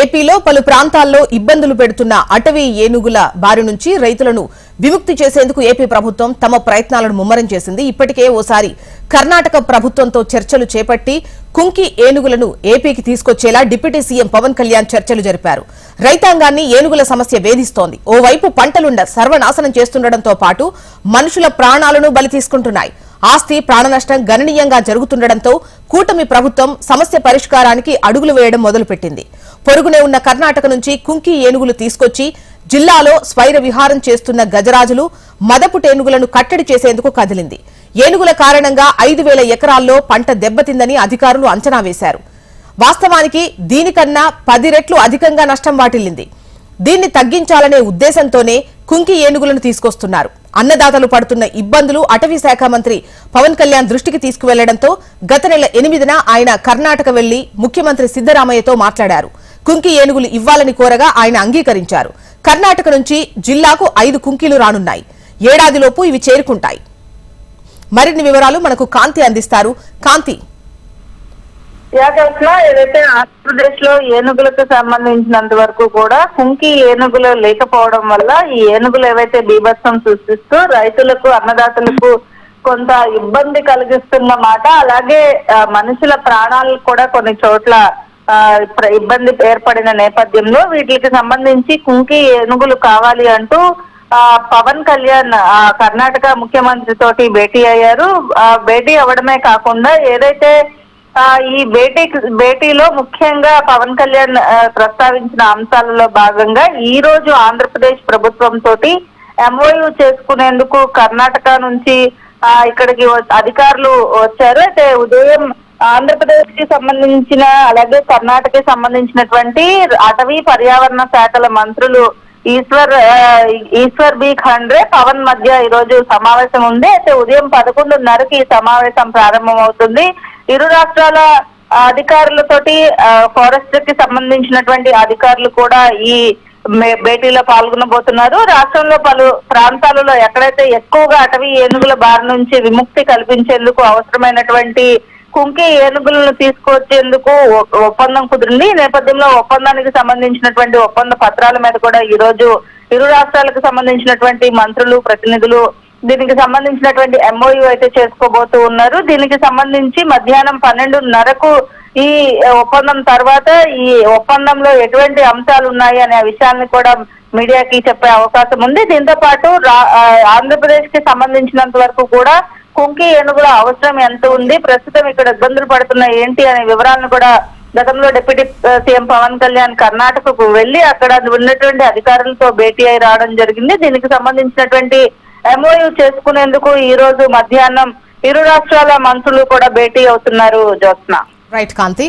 ఏపీలో పలు ప్రాంతాల్లో ఇబ్బందులు పెడుతున్న అటవీ ఏనుగుల బారి నుంచి రైతులను విముక్తి చేసేందుకు ఏపీ ప్రభుత్వం తమ ప్రయత్నాలను ముమ్మరం చేసింది. ఇప్పటికే ఓసారి కర్ణాటక ప్రభుత్వంతో చర్చలు చేపట్టి కుంకి ఏనుగులను ఏపీకి తీసుకొచ్చేలా డిప్యూటీ సీఎం పవన్ కళ్యాణ్ చర్చలు జరిపారు. రైతాంగాన్ని ఏనుగుల సమస్య వేధిస్తోంది. ఓవైపు పంటలుండ సర్వనాశనం చేస్తుండటంతో పాటు మనుషుల ప్రాణాలను బలి తీసుకుంటున్నాయి. ఆస్తి ప్రాణనష్టం గణనీయంగా జరుగుతుండటంతో కూటమి ప్రభుత్వం సమస్య పరిష్కారానికి అడుగులు వేయడం మొదలుపెట్టింది. పొరుగునే ఉన్న కర్ణాటక నుంచి కుంకి ఏనుగులు తీసుకొచ్చి జిల్లాలో స్వైర విహారం చేస్తున్న గజరాజులు మదపుటేనుగులను కట్టడి చేసేందుకు కదిలింది. ఏనుగుల కారణంగా ఐదు వేల ఎకరాల్లో పంట దెబ్బతిందని అధికారులు అంచనా వేశారు. వాస్తవానికి దీనికన్నా పది రెట్లు అధికంగా నష్టం వాటిల్లింది. దీన్ని తగ్గించాలనే ఉద్దేశంతోనే కుంకి ఏనుగులను తీసుకొస్తున్నారు. అన్నదాతలు పడుతున్న ఇబ్బందులు అటవీ శాఖ మంత్రి పవన్ కళ్యాణ్ దృష్టికి తీసుకువెళ్ళడంతో గత నెల ఎనిమిదిన ఆయన కర్ణాటక వెళ్ళి ముఖ్యమంత్రి సిద్దరామయ్యతో మాట్లాడారు. కుంకి ఏనుగులు ఇవ్వాలని కోరగా ఆయన అంగీకరించారు. కర్ణాటక నుంచి జిల్లాకు ఐదు కుంకీలు రానున్నాయి. ఏడాదిలోపు ఇవి చేరుకుంటాయి. మరిన్ని వివరాలు మనకు కాంతి అందిస్తారు. కాంతి. ఏదైతే ఆంధ్రప్రదేశ్లో ఏనుగులకు సంబంధించినంత వరకు కూడా కుంకి ఏనుగులు లేకపోవడం వల్ల ఈ ఏనుగులు ఏవైతే బీభత్సం సృష్టిస్తూ రైతులకు అన్నదాతలకు కొంత ఇబ్బంది కలిగిస్తున్న మాట అలాగే మనుషుల ప్రాణాలు కూడా కొన్ని చోట్ల ఇబ్బంది ఏర్పడిన నేపథ్యంలో వీటికి సంబంధించి కుంకి ఏనుగులు కావాలి అంటూ ఆ, పవన్ కళ్యాణ్ ఆ, కర్ణాటక ముఖ్యమంత్రి తోటి భేటీ అయ్యారు. ఆ, భేటీ అవ్వడమే కాకుండా ఏదైతే ఆ, ఈ భేటీ భేటీలో ముఖ్యంగా పవన్ కళ్యాణ్ ప్రస్తావించిన అంశాలలో భాగంగా ఈ రోజు ఆంధ్రప్రదేశ్ ప్రభుత్వం తోటి ఎంఓయూ చేసుకునేందుకు కర్ణాటక నుంచి ఆ, ఇక్కడికి వ- అధికారులు వచ్చారు. అయితే ఉదయం ఆంధ్రప్రదేశ్కి సంబంధించిన అలాగే కర్ణాటకకి సంబంధించినటువంటి అటవీ పర్యావరణ శాఖల మంత్రులు ఈశ్వర్ ఈశ్వర్ బి ఖండ్రే పవన్ మధ్య ఈ రోజు సమావేశం ఉంది. అయితే ఉదయం పదకొండున్నరకి ఈ సమావేశం ప్రారంభం అవుతుంది ఇరు రాష్ట్రాల అధికారులతోటి ఫారెస్ట్కి సంబంధించినటువంటి అధికారులు కూడా ఈ భేటీలో పాల్గొనబోతున్నారు. రాష్ట్రంలో పలు ప్రాంతాలలో ఎక్కడైతే ఎక్కువగా అటవీ ఏనుగుల బారి నుంచి విముక్తి కల్పించేందుకు అవసరమైనటువంటి కుంకి ఏనుగులను తీసుకొచ్చేందుకు ఒ- ఒప్పందం కుదిరింది? ఈ నేపథ్యంలో ఒప్పందానికి సంబంధించినటువంటి ఒప్పంద పత్రాల మీద కూడా ఈ రోజు ఇరు రాష్ట్రాలకు సంబంధించినటువంటి మంత్రులు ప్రతినిధులు దీనికి సంబంధించినటువంటి ఎంఓయూ అయితే చేసుకోబోతూ ఉన్నారు. దీనికి సంబంధించి మధ్యాహ్నం పన్నెండున్నరకు ఈ ఒప్పందం తర్వాత ఈ ఒప్పందంలో ఎటువంటి అంశాలు ఉన్నాయి అనే విషయాన్ని కూడా మీడియాకి చెప్పే అవకాశం ఉంది. దీంతో పాటు ఆంధ్రప్రదేశ్కి సంబంధించినంత వరకు కూడా కుంకి ఏనుగుల అవసరం ఎంత ఉంది? ప్రస్తుతం ఇక్కడ ఇబ్బందులు పడుతున్న ఏంటి అనే వివరాలను కూడా గతంలో డిప్యూటీ సీఎం పవన్ కళ్యాణ్ కర్ణాటకకు వెళ్ళి అక్కడ ఉన్నటువంటి అధికారులతో భేటీ అయి రావడం జరిగింది. దీనికి సంబంధించినటువంటి ఎంఓయూ చేసుకునేందుకు ఈ రోజు మధ్యాహ్నం ఇరు రాష్ట్రాల మంత్రులు కూడా భేటీ అవుతున్నారు జ్యోత్స్న. రైట్ కాంతి.